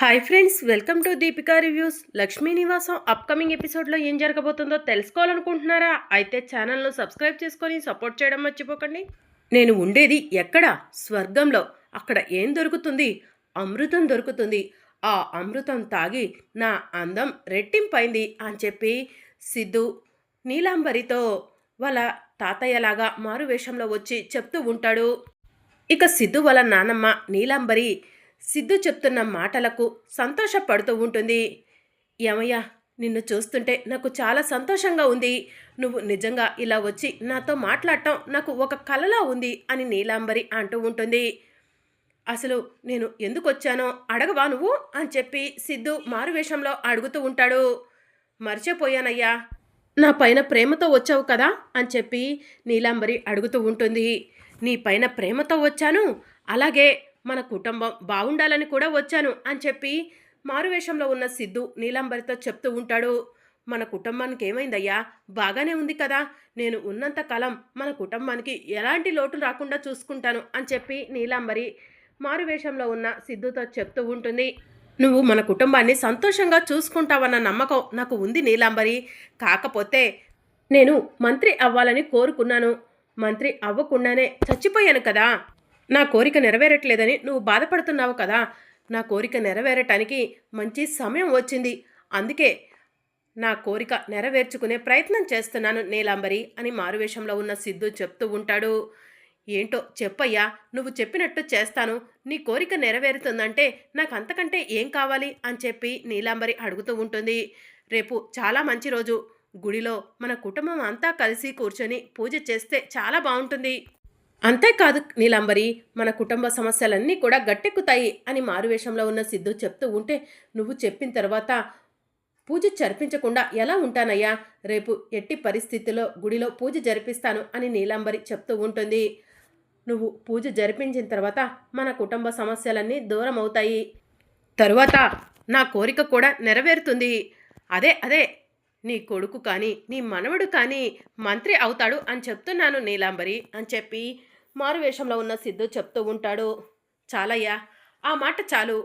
Hi friends welcome to Deepika reviews Lakshmi Nivasam upcoming ఎపిసోడ్లో ఏం జరగబోతుందో తెలుసుకోవాలనుకుంటున్నారా? అయితే ఛానల్ను సబ్స్క్రైబ్ చేసుకొని సపోర్ట్ చేయడం మర్చిపోకండి. నేను ఉండేది ఎక్కడ? స్వర్గంలో. అక్కడ ఏం దొరుకుతుంది? అమృతం దొరుకుతుంది. ఆ అమృతం తాగి నా అందం రెట్టింపైంది అని చెప్పి సిద్ధు నీలాంబరితో వాళ్ళ తాతయ్యలాగా మారు వేషంలో వచ్చి చెప్తూ ఉంటాడు. ఇక సిద్ధు వాళ్ళ నానమ్మ నీలాంబరి సిద్ధు చెప్తున్న మాటలకు సంతోషపడుతూ ఉంటుంది. ఏమయ్యా నిన్ను చూస్తుంటే నాకు చాలా సంతోషంగా ఉంది. నువ్వు నిజంగా ఇలా వచ్చి నాతో మాట్లాడటం నాకు ఒక కలలా ఉంది అని నీలాంబరి అంటూ ఉంటుంది. అసలు నేను ఎందుకు వచ్చానో అడగవా నువ్వు? అని చెప్పి సిద్ధు మారువేషంలో అడుగుతూ ఉంటాడు. మర్చిపోయానయ్యా నా పైన ప్రేమతో వచ్చావు కదా అని చెప్పి నీలాంబరి అడుగుతూ ఉంటుంది. నీ పైన ప్రేమతో వచ్చాను. అలాగే మన కుటుంబం బాగుండాలని కూడా వచ్చాను అని చెప్పి మారువేషంలో ఉన్న సిద్ధు నీలాంబరితో చెప్తూ ఉంటాడు. మన కుటుంబానికి ఏమైందయ్యా? బాగానే ఉంది కదా. నేను ఉన్నంత కాలం మన కుటుంబానికి ఎలాంటి లోటు రాకుండా చూసుకుంటాను అని చెప్పి నీలాంబరి మారువేషంలో ఉన్న సిద్ధుతో చెప్తూ ఉంటుంది. నువ్వు మన కుటుంబాన్ని సంతోషంగా చూసుకుంటావన్న నమ్మకం నాకు ఉంది నీలాంబరి. కాకపోతే నేను మంత్రి అవ్వాలని కోరుకున్నాను. మంత్రి అవ్వకుండానే చచ్చిపోయాను కదా. నా కోరిక నెరవేరట్లేదని నువ్వు బాధపడుతున్నావు కదా. నా కోరిక నెరవేరటానికి మంచి సమయం వచ్చింది. అందుకే నా కోరిక నెరవేర్చుకునే ప్రయత్నం చేస్తున్నాను నీలాంబరి అని మారువేషంలో ఉన్న సిద్ధు చెప్తూ ఉంటాడు. ఏంటో చెప్పయ్యా నువ్వు చెప్పినట్టు చేస్తాను. నీ కోరిక నెరవేరుతుందంటే నాకు అంతకంటే ఏం కావాలి అని చెప్పి నీలాంబరి అడుగుతూ ఉంటుంది. రేపు చాలా మంచి రోజు. గుడిలో మన కుటుంబం అంతా కలిసి కూర్చొని పూజ చేస్తే చాలా బాగుంటుంది. అంతేకాదు నీలాంబరి మన కుటుంబ సమస్యలన్నీ కూడా గట్టెక్కుతాయి అని మారువేషంలో ఉన్న సిద్ధు చెప్తూ ఉంటే నువ్వు చెప్పిన తర్వాత పూజ జరిపించకుండా ఎలా ఉంటానయ్యా? రేపు ఎట్టి పరిస్థితిలో గుడిలో పూజ జరిపిస్తాను అని నీలాంబరి చెప్తూ ఉంటుంది. నువ్వు పూజ జరిపించిన తర్వాత మన కుటుంబ సమస్యలన్నీ దూరం అవుతాయి తరువాత నా కోరిక కూడా నెరవేరుతుంది. అదే అదే నీ కొడుకు కానీ నీ మనవడు కానీ మంత్రి అవుతాడు అని చెప్తున్నాను నీలాంబరి అని చెప్పి మారువేషంలో ఉన్న సిద్ధు చెప్తూ ఉంటాడు. చాలయ్యా ఆ మాట చాలు.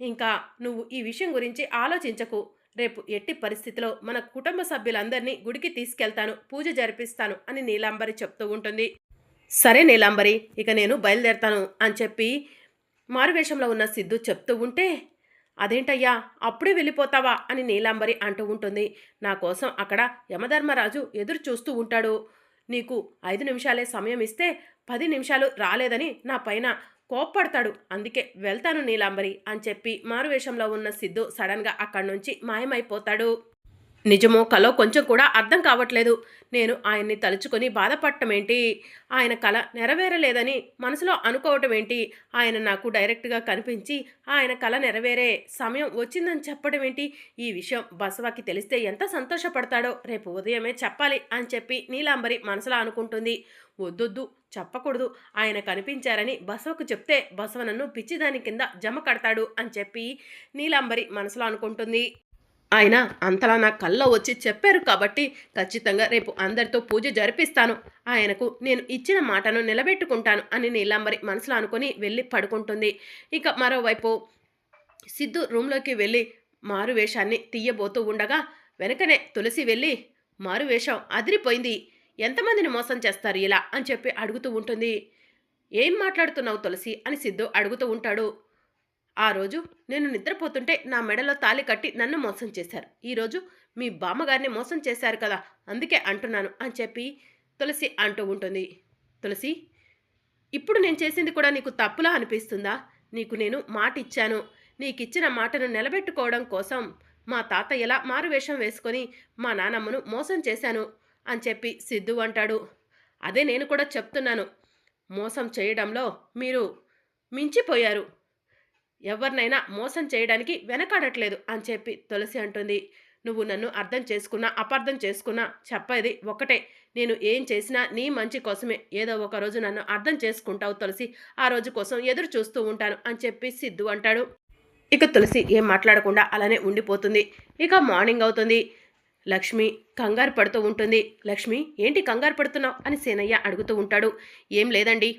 ఇంకా నువ్వు ఈ విషయం గురించి ఆలోచించకు. రేపు ఎట్టి పరిస్థితిలో మన కుటుంబ సభ్యులందరినీ గుడికి తీసుకెళ్తాను పూజ జరిపిస్తాను అని నీలాంబరి చెప్తూ ఉంటుంది. సరే నీలాంబరి ఇక నేను బయలుదేరతాను అని చెప్పి మారువేషంలో ఉన్న సిద్ధు చెప్తూ ఉంటే అదేంటయ్యా? అప్పుడే వెళ్ళిపోతావా? అని నీలాంబరి అంటూ ఉంటుంది. నా కోసం అక్కడ యమధర్మరాజు ఎదురు చూస్తూ ఉంటాడు. నీకు ఐదు నిమిషాలే సమయం ఇస్తే పది నిమిషాలు రాలేదని నా పైన కోప్పడతాడు. అందుకే వెళ్తాను నీలాంబరి అని చెప్పి మారువేషంలో ఉన్న సిద్ధు సడన్గా అక్కడి నుంచి మాయమైపోతాడు. నిజమో కలో కొంచెం కూడా అర్థం కావట్లేదు. నేను ఆయన్ని తలుచుకొని బాధపడటం ఏంటి? ఆయన కళ నెరవేరలేదని మనసులో అనుకోవటం ఏంటి? ఆయన నాకు డైరెక్ట్గా కనిపించి ఆయన కళ నెరవేరే సమయం వచ్చిందని చెప్పడం ఏంటి? ఈ విషయం బసవకి తెలిస్తే ఎంత సంతోషపడతాడో రేపు ఉదయమే చెప్పాలి అని చెప్పి నీలాంబరి మనసులో అనుకుంటుంది. వద్దొద్దు చెప్పకూడదు. ఆయన కనిపించారని బసవకు చెప్తే బసవ నన్ను పిచ్చిదాని కింద జమ కడతాడు అని చెప్పి నీలాంబరి మనసులో అనుకుంటుంది. ఆయన అంతలా నా కల్లో వచ్చి చెప్పారు కాబట్టి ఖచ్చితంగా రేపు అందరితో పూజ జరిపిస్తాను. ఆయనకు నేను ఇచ్చిన మాటను నిలబెట్టుకుంటాను అని నీలాంబరి మనసులో అనుకొని వెళ్ళి పడుకుంటుంది. ఇక మరోవైపు సిద్ధు రూమ్లోకి వెళ్ళి మారువేషాన్ని తీయబోతూ ఉండగా వెనకనే తులసి వెళ్ళి మారువేషం అదిరిపోయింది. ఎంతమందిని మోసం చేస్తారు ఇలా? అని చెప్పి అడుగుతూ ఉంటుంది. ఏం మాట్లాడుతున్నావు తులసి? అని సిద్ధు అడుగుతూ ఉంటాడు. ఆ రోజు నేను నిద్రపోతుంటే నా మెడలో తాలి కట్టి నన్ను మోసం చేశారు. ఈరోజు మీ బామ్మగారిని మోసం చేశారు కదా అందుకే అంటున్నాను అని చెప్పి తులసి అంటూ ఉంటుంది. తులసి ఇప్పుడు నేను చేసింది కూడా నీకు తప్పులా అనిపిస్తుందా? నీకు నేను మాట ఇచ్చాను నీకు ఇచ్చిన మాటను నిలబెట్టుకోవడం కోసం మా తాత ఎలా మారువేషం వేసుకొని మా నానమ్మను మోసం చేశాను అని చెప్పి సిద్ధు అంటాడు. అదే నేను కూడా చెప్తున్నాను. మోసం చేయడంలో మీరు మించిపోయారు. ఎవరినైనా మోసం చేయడానికి వెనకాడట్లేదు అని చెప్పి తులసి అంటుంది. నువ్వు నన్ను అర్థం చేసుకున్నా అపార్థం చేసుకున్నా చెప్పేది ఒకటే నేను ఏం చేసినా నీ మంచి కోసమే. ఏదో ఒక రోజు నన్ను అర్థం చేసుకుంటావు తులసి. ఆ రోజు కోసం ఎదురు చూస్తూ ఉంటాను అని చెప్పి సిద్ధు అంటాడు. ఇక తులసి ఏం మాట్లాడకుండా అలానే ఉండిపోతుంది. ఇక మార్నింగ్ అవుతుంది. లక్ష్మి కంగారు పడుతూ ఉంటుంది. లక్ష్మి ఏంటి కంగారు పడుతున్నావు? అని సేనయ్య అడుగుతూ ఉంటాడు. ఏం లేదండి.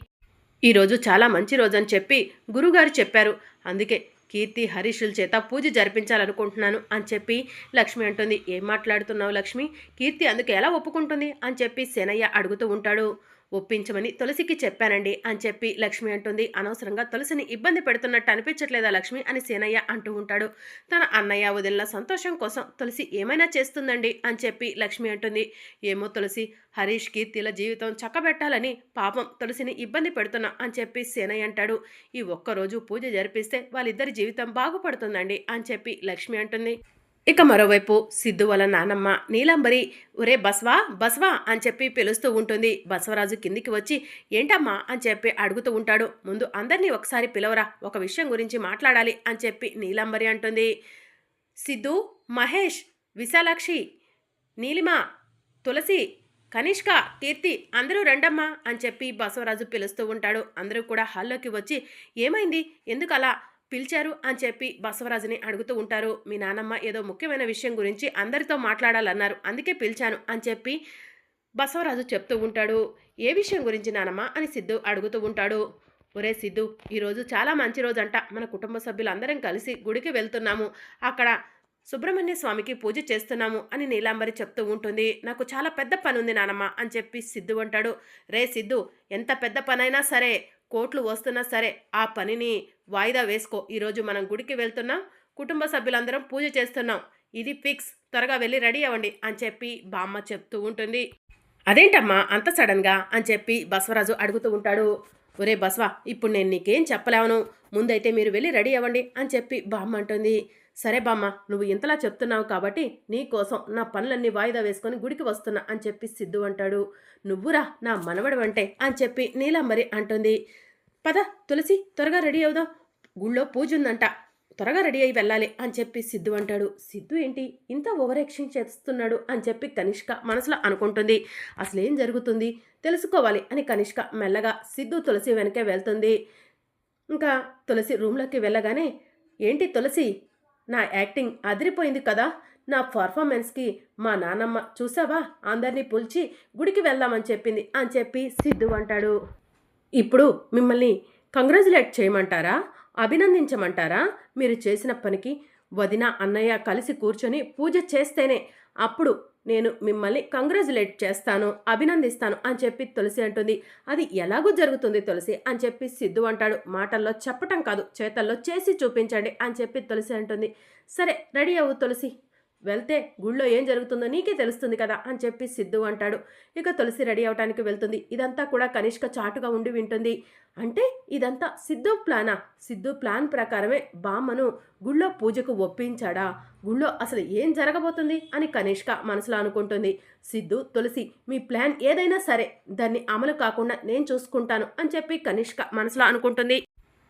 ఈరోజు చాలా మంచి రోజు అని చెప్పి గురుగారు చెప్పారు. అందుకే కీర్తి హరీషుల చేత పూజ జరిపించాలనుకుంటున్నాను అని చెప్పి లక్ష్మి అంటుంది. ఏం మాట్లాడుతున్నావు లక్ష్మి? కీర్తి అందుకు ఎలా ఒప్పుకుంటుంది? అని చెప్పి శనయ్య అడుగుతూ ఉంటాడు. ఒప్పించమని తులసికి చెప్పానండి అని చెప్పి లక్ష్మి అంటుంది. అనవసరంగా తులసిని ఇబ్బంది పెడుతున్నట్టు అనిపించట్లేదా లక్ష్మి అని సేనయ్య అంటూ ఉంటాడు. తన అన్నయ్య వదిలిన సంతోషం కోసం తులసి ఏమైనా చేస్తుందండి అని చెప్పి లక్ష్మి అంటుంది. ఏమో తులసి హరీష్ కీర్తిల జీవితం చక్కబెట్టాలని పాపం తులసిని ఇబ్బంది పెడుతున్నా అని చెప్పి సేనయ్య అంటాడు. ఈ ఒక్కరోజు పూజ జరిపిస్తే వాళ్ళిద్దరి జీవితం బాగుపడుతుందండి అని చెప్పి లక్ష్మి అంటుంది. ఇక మరోవైపు సిద్ధు వాళ్ళ నానమ్మ నీలాంబరి ఒరే బస్వా బస్వా అని చెప్పి పిలుస్తూ ఉంటుంది. బసవరాజు కిందికి వచ్చి ఏంటమ్మా? అని చెప్పి అడుగుతూ ఉంటాడు. ముందు అందరినీ ఒకసారి పిలవరా ఒక విషయం గురించి మాట్లాడాలి అని చెప్పి నీలాంబరి అంటుంది. సిద్ధు మహేష్ విశాలాక్షి నీలిమ తులసి కనిష్క కీర్తి అందరూ రండమ్మా అని చెప్పి బసవరాజు పిలుస్తూ ఉంటాడు. అందరూ కూడా హాల్లోకి వచ్చి ఏమైంది? ఎందుకు అలా పిలిచారు అని చెప్పి బసవరాజుని అడుగుతూ ఉంటారు. మీ నానమ్మ ఏదో ముఖ్యమైన విషయం గురించి అందరితో మాట్లాడాలన్నారు. అందుకే పిలిచాను అని చెప్పి బసవరాజు చెప్తూ ఉంటాడు. ఏ విషయం గురించి నానమ్మ అని సిద్ధు అడుగుతూ ఉంటాడు. ఒరే సిద్ధు ఈరోజు చాలా మంచి రోజు అంట మన కుటుంబ సభ్యులందరం కలిసి గుడికి వెళ్తున్నాము. అక్కడ సుబ్రహ్మణ్య స్వామికి పూజ చేస్తున్నాము అని నీలాంబరి చెప్తూ ఉంటుంది. నాకు చాలా పెద్ద పని ఉంది నానమ్మ అని చెప్పి సిద్ధు అంటాడు. రే సిద్ధు ఎంత పెద్ద పనైనా సరే కోట్లు వస్తున్నా సరే ఆ పనిని వాయిదా వేసుకో. ఈరోజు మనం గుడికి వెళ్తున్నాం కుటుంబ సభ్యులందరం పూజ చేస్తున్నాం. ఇది ఫిక్స్. త్వరగా వెళ్ళి రెడీ అవ్వండి అని చెప్పి బామ్మ చెప్తూ ఉంటుంది. అదేంటమ్మా అంత సడన్గా? అని చెప్పి బసవరాజు అడుగుతూ ఉంటాడు. ఒరే బస్వా ఇప్పుడు నేను నీకేం చెప్పలేవను. ముందైతే మీరు వెళ్ళి రెడీ అవ్వండి అని చెప్పి బామ్మ అంటుంది. సరే బామ్మ నువ్వు ఇంతలా చెప్తున్నావు కాబట్టి నీకోసం నా పనులన్నీ వాయిదా వేసుకొని గుడికి వస్తున్నా అని చెప్పి సిద్ధు అంటాడు. నువ్వురా నా మనవడు అంటే అని చెప్పి నీలాంబరి అంటుంది. పద తులసి త్వరగా రెడీ అవుదాం. గుళ్ళో పూజ ఉందంట. త్వరగా రెడీ అయి వెళ్ళాలి అని చెప్పి సిద్ధు అంటాడు. సిద్ధు ఏంటి? ఇంత ఓవర్ యాక్షన్ చేస్తున్నాడు అని చెప్పి కనిష్క మనసులో అనుకుంటుంది. అసలు ఏం జరుగుతుంది? తెలుసుకోవాలి అని కనిష్క మెల్లగా సిద్ధు తులసి వెనకే వెళ్తుంది. ఇంకా తులసి రూమ్లోకి వెళ్ళగానే ఏంటి తులసి నా యాక్టింగ్ అదిరిపోయింది కదా. నా పర్ఫార్మెన్స్కి మా నాన్నమ్మ చూసావా? అందరినీ పులిచి గుడికి వెళ్దామని చెప్పింది అని చెప్పి సిద్ధు అంటాడు. ఇప్పుడు మిమ్మల్ని కంగ్రాచులేట్ చేయమంటారా? అభినందించమంటారా? మీరు చేసిన పనికి వదిన అన్నయ్య కలిసి కూర్చొని పూజ చేస్తేనే అప్పుడు నేను మిమ్మల్ని కంగ్రాచులేట్ చేస్తాను అభినందిస్తాను అని చెప్పి తులసి అంటుంది. అది ఎలాగూ జరుగుతుంది తులసి అని చెప్పి సిద్ధు అంటాడు. మాటల్లో చెప్పటం కాదు చేతల్లో చేసి చూపించండి అని చెప్పి తులసి అంటుంది. సరే రెడీ అవ్వు తులసి. వెళ్తే గుళ్ళో ఏం జరుగుతుందో నీకే తెలుస్తుంది కదా అని చెప్పి సిద్ధు అంటాడు. ఇక తులసి రెడీ అవటానికి వెళ్తుంది. ఇదంతా కూడా కనిష్క చాటుగా ఉండి వింటుంది. అంటే ఇదంతా సిద్ధు ప్లానా? సిద్ధు ప్లాన్ ప్రకారమే బామ్మను గుళ్ళో పూజకు ఒప్పించాడా? గుళ్ళో అసలు ఏం జరగబోతుంది అని కనిష్క మనసులో అనుకుంటుంది. సిద్ధు తులసి మీ ప్లాన్ ఏదైనా సరే దాన్ని అమలు కాకుండా నేను చూసుకుంటాను అని చెప్పి కనిష్క మనసులో అనుకుంటుంది.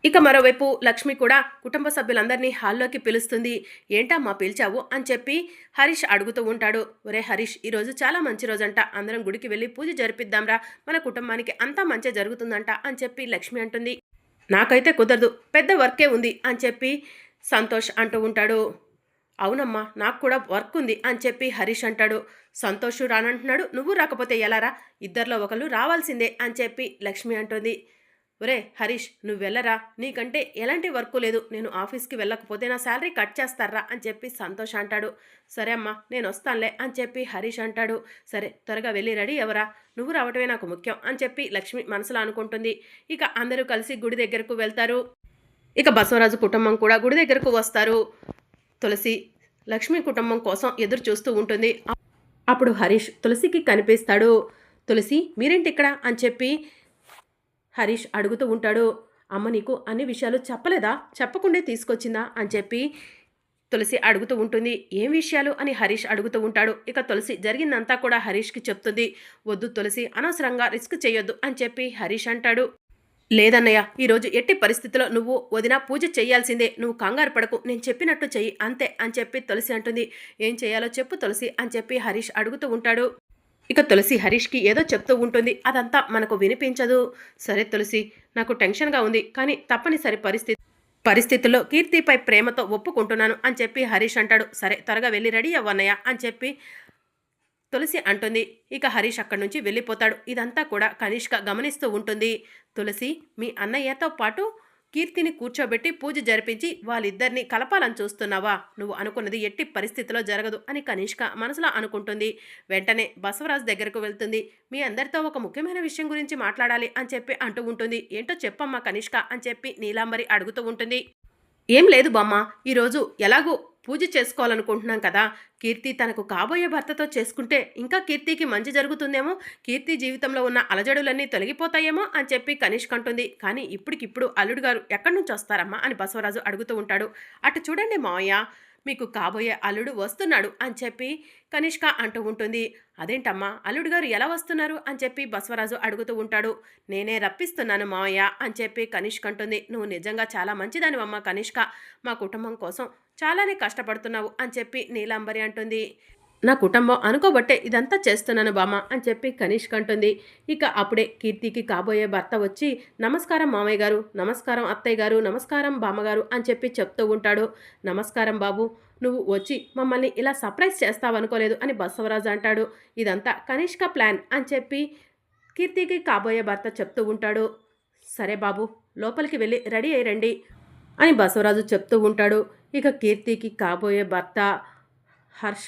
ఇక మరోవైపు లక్ష్మి కూడా కుటుంబ సభ్యులందరినీ హాల్లోకి పిలుస్తుంది. ఏంటమ్మా పిలిచావు? అని చెప్పి హరీష్ అడుగుతూ ఉంటాడు. ఒరే హరీష్ ఈరోజు చాలా మంచి రోజంట. అందరం గుడికి వెళ్ళి పూజ జరిపిద్దాంరా. మన కుటుంబానికి అంతా మంచి జరుగుతుందంట అని చెప్పి లక్ష్మి అంటుంది. నాకైతే కుదరదు. పెద్ద వర్కే ఉంది అని చెప్పి సంతోష్ అంటూ ఉంటాడు. అవునమ్మా నాకు కూడా వర్క్ ఉంది అని చెప్పి హరీష్ అంటాడు. సంతోష్ రానంటున్నాడు. నువ్వు రాకపోతే ఎలారా ఇద్దరిలో ఒకరు రావాల్సిందే అని చెప్పి లక్ష్మి అంటుంది. ఒరే హరీష్ నువ్వు వెళ్ళరా? నీకంటే ఎలాంటి వర్క్ లేదు. నేను ఆఫీస్కి వెళ్ళకపోతే నా శాలరీ కట్ చేస్తారా? అని చెప్పి సంతోష్ అంటాడు. సరే అమ్మా నేను వస్తానులే అని చెప్పి హరీష్ అంటాడు. సరే త్వరగా వెళ్ళి రెడీ ఎవరా నువ్వు రావటమే నాకు ముఖ్యం అని చెప్పి లక్ష్మి మనసులో అనుకుంటుంది. ఇక అందరూ కలిసి గుడి దగ్గరకు వెళ్తారు. ఇక బసవరాజు కుటుంబం కూడా గుడి దగ్గరకు వస్తారు. తులసి లక్ష్మి కుటుంబం కోసం ఎదురు చూస్తూ ఉంటుంది. అప్పుడు హరీష్ తులసికి కనిపిస్తాడు. తులసి మీరేంటి ఇక్కడ? అని చెప్పి హరీష్ అడుగుతూ ఉంటాడు అమ్మ నీకు అన్ని విషయాలు చెప్పలేదా? చెప్పకుండా తీసుకొచ్చిందా? అని చెప్పి తులసి అడుగుతూ ఉంటుంది. ఏం విషయాలు? అని హరీష్ అడుగుతూ ఉంటాడు. ఇక తులసి జరిగిందంతా కూడా హరీష్కి చెప్తుంది. వద్దు తులసి అనవసరంగా రిస్క్ చేయొద్దు అని చెప్పి హరీష్ అంటాడు. లేదన్నయ్య ఈరోజు ఎట్టి పరిస్థితిలో నువ్వు వదిన పూజ చేయాల్సిందే. నువ్వు కంగారు పడకు. నేను చెప్పినట్టు చెయ్యి. అంతే అని చెప్పి తులసి అంటుంది. ఏం చేయాలో చెప్పు తులసి అని చెప్పి హరీష్ అడుగుతూ ఉంటాడు. ఇక తులసి హరీష్కి ఏదో చెప్తూ ఉంటుంది. అదంతా మనకు వినిపించదు. సరే తులసి నాకు టెన్షన్గా ఉంది. కానీ తప్పనిసరి పరిస్థితి పరిస్థితుల్లో కీర్తిపై ప్రేమతో ఒప్పుకుంటున్నాను అని చెప్పి హరీష్ అంటాడు. సరే త్వరగా వెళ్ళి రెడీ అవ్వన్నయ్య అని చెప్పి తులసి అంటుంది. ఇక హరీష్ అక్కడి నుంచి వెళ్ళిపోతాడు. ఇదంతా కూడా కనిష్క గమనిస్తూ ఉంటుంది. తులసి మీ అన్నయ్యతో పాటు కీర్తిని కూర్చోబెట్టి పూజ జరిపించి వాళ్ళిద్దరిని కలపాలని చూస్తున్నావా? నువ్వు అనుకున్నది ఎట్టి పరిస్థితిలో జరగదు అని కనిష్క మనసులో అనుకుంటుంది. వెంటనే బసవరాజు దగ్గరకు వెళ్తుంది. మీ అందరితో ఒక ముఖ్యమైన విషయం గురించి మాట్లాడాలి అని చెప్పి అంటూ ఉంటుంది. ఏంటో చెప్పమ్మా కనిష్క అని చెప్పి నీలాంబరి అడుగుతూ ఉంటుంది. ఏం లేదు బామ్మ. ఈరోజు ఎలాగో పూజ చేసుకోవాలనుకుంటున్నాం కదా. కీర్తి తనకు కాబోయే భర్తతో చేసుకుంటే ఇంకా కీర్తికి మంచి జరుగుతుందేమో? కీర్తి జీవితంలో ఉన్న అలజడులన్నీ తొలగిపోతాయేమో అని చెప్పి కనిష్క్ అంటుంది. కానీ ఇప్పటికిప్పుడు అల్లుడు గారు ఎక్కడి నుంచి వస్తారమ్మా అని బసవరాజు అడుగుతూ ఉంటాడు. అటు చూడండి మావయ్య మీకు కాబోయే అల్లుడు వస్తున్నాడు అని చెప్పి కనిష్క అంటూ ఉంటుంది. అదేంటమ్మా అల్లుడు గారు ఎలా వస్తున్నారు అని చెప్పి బసవరాజు అడుగుతూ ఉంటాడు. నేనే రప్పిస్తున్నాను మావయ్య అని చెప్పి కనిష్క అంటుంది. నువ్వు నిజంగా చాలా మంచిదానివమ్మా కనిష్క. మా కుటుంబం కోసం చాలానే కష్టపడుతున్నావు అని చెప్పి నీలాంబరి అంటుంది. నా కుటుంబం అనుకోబట్టే ఇదంతా చేస్తున్నాను బామ్మ అని చెప్పి కనిష్క అంటుంది. ఇక అప్పుడే కీర్తికి కాబోయే భర్త వచ్చి నమస్కారం మామయ్య గారు నమస్కారం అత్తయ్య గారు నమస్కారం బామ్మగారు అని చెప్పి చెప్తూ ఉంటాడు. నమస్కారం బాబు నువ్వు వచ్చి మమ్మల్ని ఇలా సర్ప్రైజ్ చేస్తావనుకోలేదు అని బసవరాజు అంటాడు. ఇదంతా కనిష్క ప్లాన్ అని చెప్పి కీర్తికి కాబోయే భర్త చెప్తూ ఉంటాడు. సరే బాబు లోపలికి వెళ్ళి రెడీ అయ్యి రండి అని బసవరాజు చెప్తూ ఉంటాడు. ఇక కీర్తికి కాబోయే భర్త హర్ష.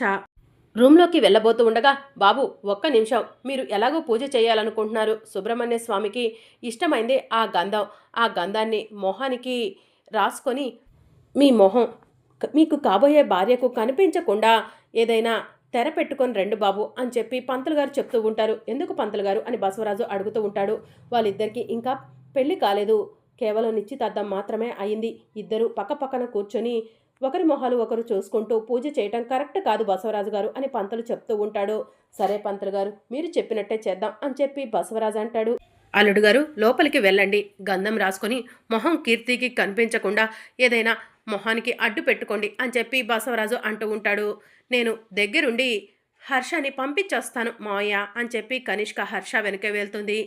రూమ్లోకి వెళ్ళబోతూ ఉండగా బాబు ఒక్క నిమిషం. మీరు ఎలాగో పూజ చేయాలనుకుంటున్నారు? సుబ్రహ్మణ్య స్వామికి ఇష్టమైందే ఆ గంధం. ఆ గంధాన్ని మొహానికి రాసుకొని మీ మొహం. మీకు కాబోయే భార్యకు కనిపించకుండా ఏదైనా తెర పెట్టుకొని రెండు బాబు అని చెప్పి పంతులు గారు చెప్తూ ఉంటారు. ఎందుకు పంతులు గారు? అని బసవరాజు అడుగుతూ ఉంటాడు. వాళ్ళిద్దరికీ ఇంకా పెళ్ళి కాలేదు. కేవలం నిశ్చితార్థం మాత్రమే అయింది. ఇద్దరు పక్కపక్కన కూర్చొని ఒకరి మొహాలు ఒకరు చూసుకుంటూ పూజ చేయటం కరెక్ట్ కాదు బసవరాజు గారు అని పంతులు చెప్తూ ఉంటాడు. సరే పంతులు గారు మీరు చెప్పినట్టే చేద్దాం అని చెప్పి బసవరాజు అంటాడు. అల్లుడు గారు లోపలికి వెళ్ళండి. గంధం రాసుకొని మొహం కీర్తికి కనిపించకుండా ఏదైనా మొహానికి అడ్డు పెట్టుకోండి అని చెప్పి బసవరాజు అంటూ ఉంటాడు. నేను దగ్గరుండి హర్షని పంపించొస్తాను మావయ్య అని చెప్పి కనిష్క హర్ష వెనకే వెళ్తుంది.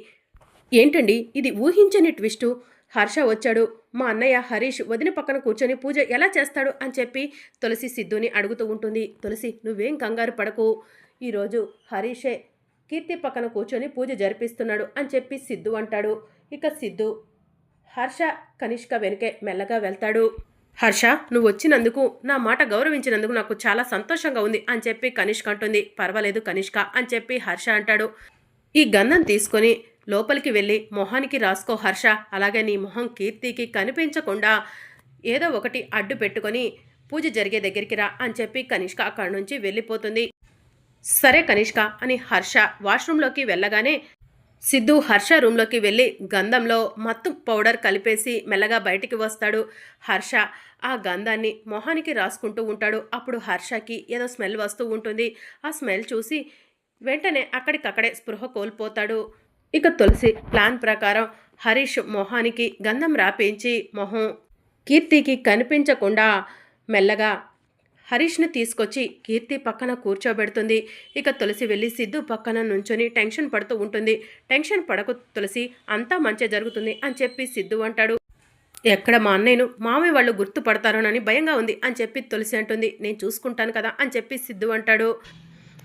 ఏంటండి? ఇది ఊహించని ట్విస్టు. హర్ష వచ్చాడు. మా అన్నయ్య హరీష్ వదిన పక్కన కూర్చొని పూజ ఎలా చేస్తాడు అని చెప్పి తులసి సిద్ధుని అడుగుతూ ఉంటుంది. తులసి నువ్వేం కంగారు పడకు. ఈరోజు హరీషే కీర్తి పక్కన కూర్చొని పూజ జరిపిస్తున్నాడు అని చెప్పి సిద్ధు అంటాడు. ఇక సిద్ధు హర్ష కనిష్క వెనుకే మెల్లగా వెళ్తాడు. హర్ష నువ్వు వచ్చినందుకు నా మాట గౌరవించినందుకు నాకు చాలా సంతోషంగా ఉంది అని చెప్పి కనిష్క అంటుంది. పర్వాలేదు కనిష్క అని చెప్పి హర్ష అంటాడు. ఈ గంధం తీసుకొని లోపలికి వెళ్ళి మొహానికి రాసుకో హర్ష. అలాగే నీ మొహం కీర్తికి కనిపించకుండా ఏదో ఒకటి అడ్డు పెట్టుకొని పూజ జరిగే దగ్గరికి రా అని చెప్పి కనిష్క అక్కడి నుంచి వెళ్ళిపోతుంది. సరే కనిష్క అని హర్ష వాష్రూమ్లోకి వెళ్ళగానే సిద్ధు హర్ష రూమ్లోకి వెళ్ళి గంధంలో మత్తు పౌడర్ కలిపేసి మెల్లగా బయటికి వస్తాడు. హర్ష ఆ గంధాన్ని మొహానికి రాసుకుంటూ ఉంటాడు. అప్పుడు హర్షకి ఏదో స్మెల్ వస్తూ ఉంటుంది. ఆ స్మెల్ చూసి వెంటనే అక్కడికక్కడే స్పృహ కోల్పోతాడు. ఇక తులసి ప్లాన్ ప్రకారం హరీష్ మొహానికి గంధం రాపించి మొహం కీర్తికి కనిపించకుండా మెల్లగా హరీష్ని తీసుకొచ్చి కీర్తి పక్కన కూర్చోబెడుతుంది. ఇక తులసి వెళ్ళి సిద్ధు పక్కన నుంచొని టెన్షన్ పడుతూ ఉంటుంది. టెన్షన్ పడకు తులసి అంతా మంచి జరుగుతుంది అని చెప్పి సిద్ధు అంటాడు. ఎక్కడ మా అన్నయ్యను? మామయ్య వాళ్ళు గుర్తుపడతారోనని భయంగా ఉంది అని చెప్పి తులసి అంటుంది. నేను చూసుకుంటాను కదా అని చెప్పి సిద్ధు అంటాడు.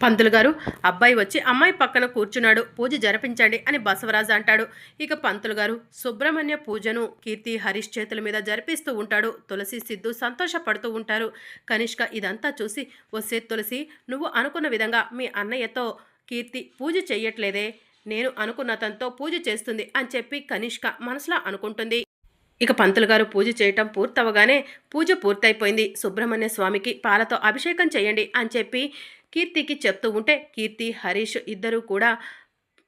పంతులు గారు అబ్బాయి వచ్చి అమ్మాయి పక్కన కూర్చున్నాడు పూజ జరిపించండి అని బసవరాజు అంటాడు. ఇక పంతులు గారు సుబ్రహ్మణ్య పూజను కీర్తి హరీష్ చేతుల మీద జరిపిస్తూ ఉంటాడు. తులసి సిద్ధు సంతోషపడుతూ ఉంటారు. కనిష్క ఇదంతా చూసి వస్తే తులసి నువ్వు అనుకున్న విధంగా మీ అన్నయ్యతో కీర్తి పూజ చెయ్యట్లేదే. నేను అనుకున్న తనతో పూజ చేస్తుంది అని చెప్పి కనిష్క మనసులో అనుకుంటుంది. ఇక పంతులు గారు పూజ చేయటం పూర్తవగానే పూజ పూర్తయిపోయింది. సుబ్రహ్మణ్య స్వామికి పాలతో అభిషేకం చేయండి అని చెప్పి కీర్తికి చెప్తూ ఉంటే కీర్తి హరీష్ ఇద్దరూ కూడా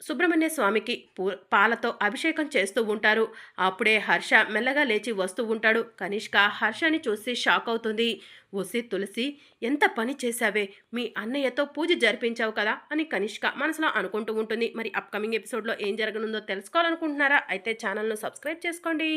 సుబ్రహ్మణ్య స్వామికి పూ పాలతో అభిషేకం చేస్తూ ఉంటారు. అప్పుడే హర్ష మెల్లగా లేచి వస్తూ ఉంటాడు. కనిష్క హర్షని చూసి షాక్ అవుతుంది. ఒసి తులసి ఎంత పని చేశావే? మీ అన్నయ్యతో పూజ జరిపించావు కదా? అని కనిష్క మనసులో అనుకుంటూ ఉంటుంది. మరి అప్కమింగ్ ఎపిసోడ్లో ఏం జరగనుందో తెలుసుకోవాలనుకుంటున్నారా? అయితే ఛానల్ను సబ్స్క్రైబ్ చేసుకోండి.